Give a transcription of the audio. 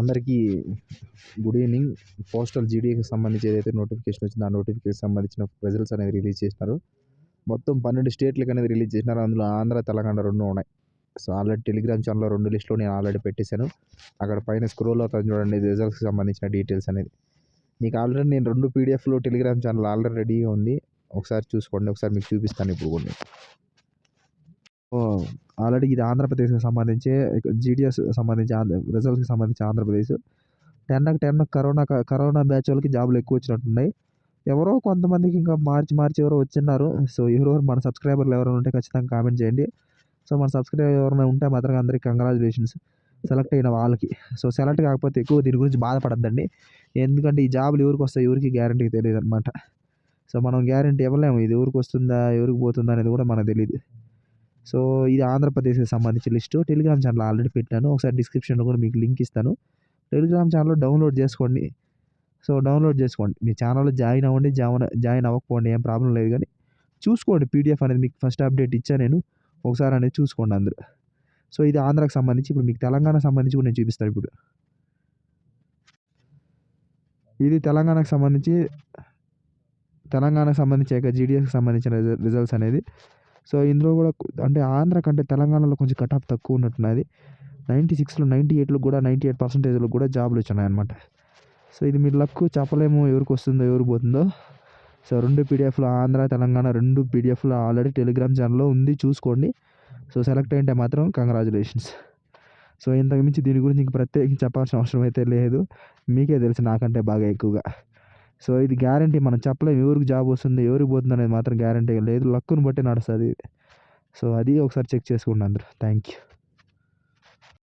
అందరికీ good evening. Postal జీడీకి సంబంధించి ఏదైతే నోటిఫికేషన్ వచ్చిందో ఆ నోటిఫికేషన్ సంబంధించిన రిజల్ట్స్ అనేది రిలీజ్ చేసినారు. మొత్తం పన్నెండు స్టేట్లకు అనేది రిలీజ్ చేసినారు. అందులో ఆంధ్ర తెలంగాణ రెండు ఉన్నాయి. సో ఆల్రెడీ టెలిగ్రామ్ ఛానల్లో రెండు లిస్టులు నేను ఆల్రెడీ పెట్టేశాను. అక్కడ పైన స్క్రోల్ అవుతాను చూడండి రిజల్ట్స్కి సంబంధించిన డీటెయిల్స్ అనేది. మీకు ఆల్రెడీ నేను రెండు పీడిఎఫ్లు టెలిగ్రామ్ ఛానల్ ఆల్రెడీ రెడీగా ఉంది. ఒకసారి చూసుకోండి. ఒకసారి మీకు చూపిస్తాను ఇప్పుడు కొన్ని ఆల్రెడీ ఇది ఆంధ్రప్రదేశ్కి సంబంధించి జీడిఎస్ సంబంధించి ఆంధ్ర రిజల్ట్స్కి సంబంధించి ఆంధ్రప్రదేశ్. టెన్కి టెన్ కరోనా కరోనా బ్యాచ్ వాళ్ళకి జాబులు ఎక్కువ వచ్చినట్టున్నాయి. ఎవరో కొంతమందికి ఇంకా మార్చి మార్చి ఎవరో వచ్చిన్నారు. సో ఎవరెవరు మన సబ్స్క్రైబర్లు ఎవరైనా ఉంటే ఖచ్చితంగా కామెంట్ చేయండి. సో మన సబ్స్క్రైబర్ ఎవరైనా ఉంటే మాత్రం అందరికీ కంగ్రాచులేషన్స్ సెలెక్ట్ అయిన వాళ్ళకి. సో సెలెక్ట్ కాకపోతే ఎక్కువ దీని గురించి బాధపడద్దండి. ఎందుకంటే ఈ జాబులు ఎవరికి వస్తాయి ఎవరికి గ్యారంటీ తెలియదు అనమాట సో మనం గ్యారంటీ ఇవ్వలేము. ఇది ఎవరికి వస్తుందా ఎవరికి పోతుందా అనేది కూడా మనకు తెలియదు సో ఇది ఆంధ్రప్రదేశ్కి సంబంధించిన లిస్టు. టెలిగ్రామ్ ఛానల్ ఆల్రెడీ పెట్టాను. ఒకసారి డిస్క్రిప్షన్లో కూడా మీకు లింక్ ఇస్తాను. టెలిగ్రామ్ ఛానల్లో డౌన్లోడ్ చేసుకోండి. సో డౌన్లోడ్ చేసుకోండి. మీ ఛానల్లో జాయిన్ అవ్వండి. జాయిన్ జాయిన్ అవ్వకపోండి ఏం ప్రాబ్లం లేదు కానీ చూసుకోండి. పీడిఎఫ్ అనేది మీకు ఫస్ట్ అప్డేట్ ఇచ్చా నేను. ఒకసారి అనేది చూసుకోండి అందరూ. సో ఇది ఆంధ్రాకి సంబంధించి ఇప్పుడు మీకు తెలంగాణకు సంబంధించి కూడా నేను చూపిస్తాను ఇప్పుడు. ఇది తెలంగాణకు సంబంధించి తెలంగాణకు సంబంధించి ఇక జీడిఎస్కి సంబంధించిన రిజల్ట్స్ అనేది సో ఇందులో కూడా అంటే ఆంధ్ర కంటే తెలంగాణలో కొంచెం కట్ ఆఫ్ తక్కువ ఉన్నట్టున్నది. నైంటీ సిక్స్లో నైంటీ ఎయిట్లో కూడా నైంటీ ఎయిట్ పర్సెంటేజ్లో కూడా జాబులు వచ్చినాయి అనమాట సో ఇది మీరు లక్ చెప్పలేము ఎవరికి వస్తుందో ఎవరికి పోతుందో. సో రెండు పీడిఎఫ్లు ఆంధ్ర తెలంగాణ రెండు పీడిఎఫ్లు ఆల్రెడీ టెలిగ్రామ్ ఛానల్లో ఉంది చూసుకోండి. సో సెలెక్ట్ అయింటే మాత్రం కంగ్రాచులేషన్స్. సో ఇంతకు మించి దీని గురించి ఇంక ప్రత్యేకించి చెప్పాల్సిన అవసరం అయితే లేదు. మీకే తెలుసు నాకంటే బాగా ఎక్కువగా. సో ఇది గ్యారంటీ మనం చెప్పలేము ఎవరికి జాబ్ వస్తుంది ఎవరికి పోతుంది అనేది మాత్రం గ్యారంటీ లేదు. లక్కును బట్టి నడుస్తుంది. సో అది ఒకసారి చెక్ చేసుకోండి అందరూ. Thank you